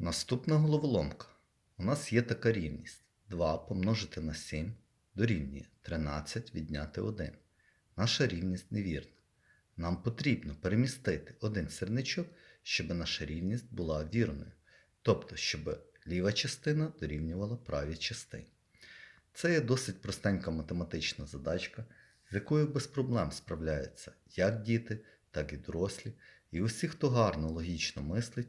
Наступна головоломка. У нас є така рівність. 2 помножити на 7 дорівнює 13 відняти 1. Наша рівність невірна. Нам потрібно перемістити один сірничок, щоб наша рівність була вірною. Тобто, щоб ліва частина дорівнювала правій частині. Це є досить простенька математична задачка, з якою без проблем справляються як діти, так і дорослі, і усі, хто гарно логічно мислить,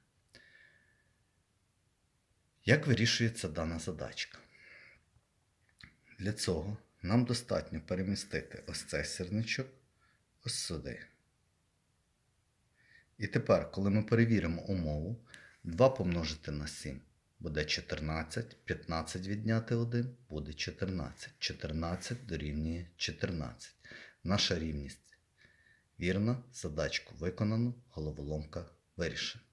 Як вирішується дана задачка? Для цього нам достатньо перемістити ось цей сірничок ось сюди. І тепер, коли ми перевіримо умову, 2 помножити на 7 буде 14, 15 відняти 1 буде 14. 14 дорівнює 14. Наша рівність вірна, задачку виконано, головоломка вирішена.